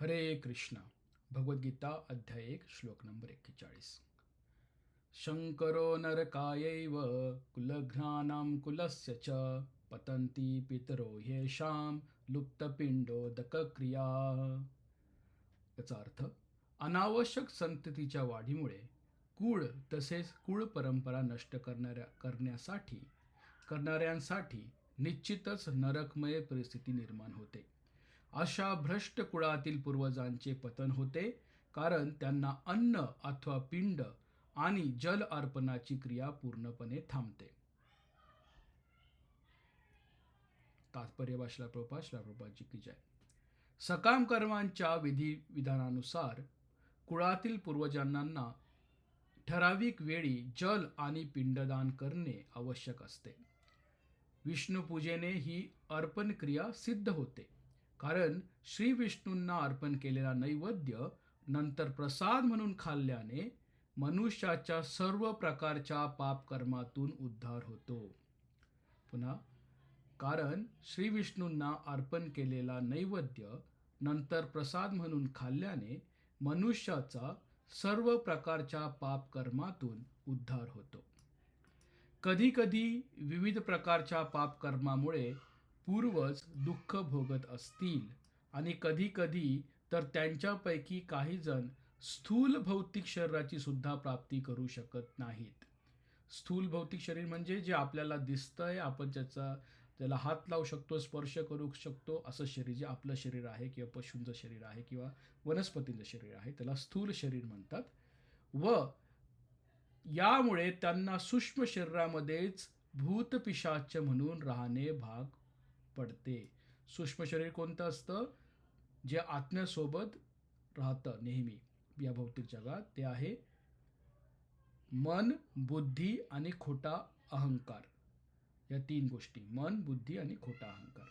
हरे कृष्ण भगवद्गीता अध्याय एक श्लोक नंबर एक्केचाळीस. शंकरो नरकायैव कुलघ्नानां कुलस्य च पतन्ति पितरो येषां लुप्तपिंडोदकक्रिया याचा अर्थ अनावश्यक संततीच्या वाढीमुळे कुळ तसेच कुळ परंपरा नष्ट करणाऱ्या करण्यासाठी करणाऱ्यांसाठी निश्चितच नरकमय परिस्थिती निर्माण होते. अशा भ्रष्ट कुळातील पूर्वजांचे पतन होते कारण त्यांना अन्न अथवा पिंड आणि जल अर्पणाची क्रिया पूर्णपणे थांबते. तात्पर्य भाषला प्रभुपाद की जय. सकाम कर्मांच्या विधी विधानानुसार कुळातील पूर्वजांना ठराविक वेळी जल आणि पिंडदान करणे आवश्यक असते. विष्णुपूजेने ही अर्पण क्रिया सिद्ध होते. कारण श्री विष्णूंना अर्पण केलेला नैवेद्य नंतर प्रसाद म्हणून खाल्ल्याने मनुष्याच्या सर्व प्रकारच्या पापकर्मातून उद्धार होतो. पुन्हा कारण श्री विष्णूंना अर्पण केलेला नैवेद्य नंतर प्रसाद म्हणून खाल्ल्याने मनुष्याचा सर्व प्रकारच्या पापकर्मातून उद्धार होतो. कधीकधी विविध प्रकारच्या पापकर्मामुळे पूर्वज दुःख भोगत असतील. आणि कधीकधी तर त्यांच्यापैकी काही जण स्थूल भौतिक शरीराची सुद्धा प्राप्ती करू शकत नाहीत. स्थूल भौतिक शरीर म्हणजे जे आपल्याला दिसतंय आपण त्याचा त्याला हात लावू शकतो स्पर्श करू शकतो असं शरीर जे आपलं शरीर आहे किंवा पशूंचं शरीर आहे किंवा वनस्पतींचं शरीर आहे त्याला स्थूल शरीर म्हणतात. व यामुळे त्यांना सूक्ष्म शरीरामध्येच भूतपिशाच म्हणून राहणे भाग पडते. सूक्ष्म शरीर कोणतं असतं? जे आत्म्यासोबत राहतं नेहमी. या भौतिक जगात ते आहे मन बुद्धी आणि खोटा अहंकार. या तीन गोष्टी मन बुद्धी आणि खोटा अहंकार.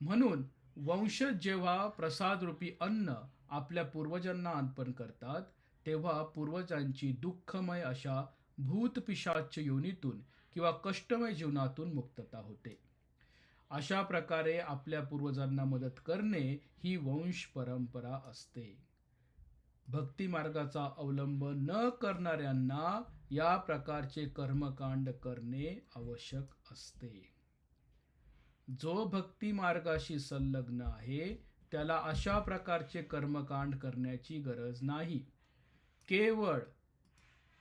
म्हणून वंशज जेव्हा प्रसादरूपी अन्न आपल्या पूर्वजांना अर्पण करतात तेव्हा पूर्वजांची दुःखमय अशा भूतपिशाच योनीतून किंवा कष्टमय जीवनातून मुक्तता होते. अशा प्रकारे आपल्या पूर्वजांना मदत करणे ही वंश परंपरा असते. भक्ती मार्गाचा अवलंब न करणाऱ्यांना या प्रकारचे कर्मकांड करणे आवश्यक असते. जो भक्ती मार्गाशी संलग्न आहे त्याला अशा प्रकारचे कर्मकांड करण्याची गरज नाही. केवळ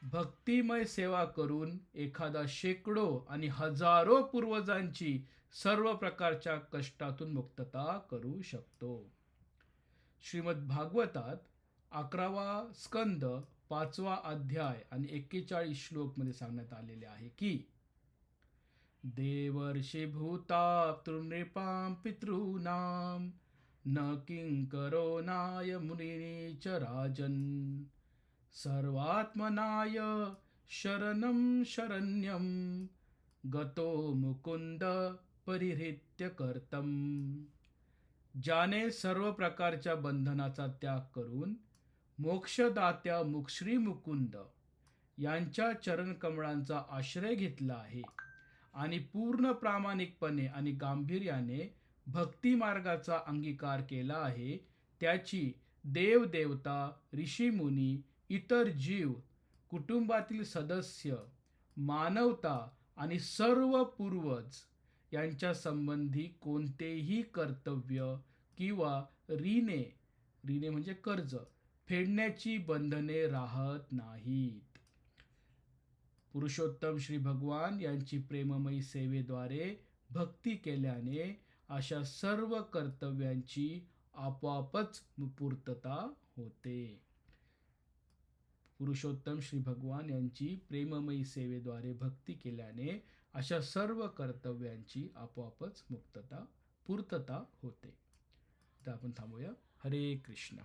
भक्तिमय सेवा करून एखादा शेकडो आणि हजारो पूर्वजांची सर्व प्रकारच्या कष्टातून मुक्तता करू शकतो. श्रीमद भागवतात अकरावा स्कंद पाचवा अध्याय आणि एक्केचाळीस श्लोकमध्ये सांगण्यात आलेले आहे की देवर्षी भूता तृनृपां पितॄणां न किंकरो नाय मुनिनी च राजन्। सर्वात्मनाय शरणं शरण्यं गतो मुकुंद परिहृत्य कर्तम. ज्याने सर्व प्रकारच्या बंधनाचा त्याग करून मोक्षदात्या मुक्षरी मुकुंद यांच्या चरणकमळांचा आश्रय घेतला आहे आणि पूर्ण प्रामाणिकपणे आणि गांभीर्याने भक्ती मार्गाचा अंगीकार केला आहे त्याची देवदेवता ऋषीमुनी इतर जीव कुटुंबातील सदस्य मानवता आणि सर्व पूर्वज यांच्या संबंधी कोणतेही कर्तव्य किंवा ऋणे ऋणे म्हणजे कर्ज फेडण्याची बंधने राहत नाहीत. पुरुषोत्तम श्री भगवान यांची प्रेममयी सेवेद्वारे भक्ती केल्याने अशा सर्व कर्तव्यांची आपोआपच पूर्तता होते. पुरुषोत्तम श्री भगवान यांची प्रेममयी सेवेद्वारे भक्ती केल्याने अशा सर्व कर्तव्यांची आपोआपच मुक्तता पूर्तता होते. तर आपण थांबूया. हरे कृष्ण.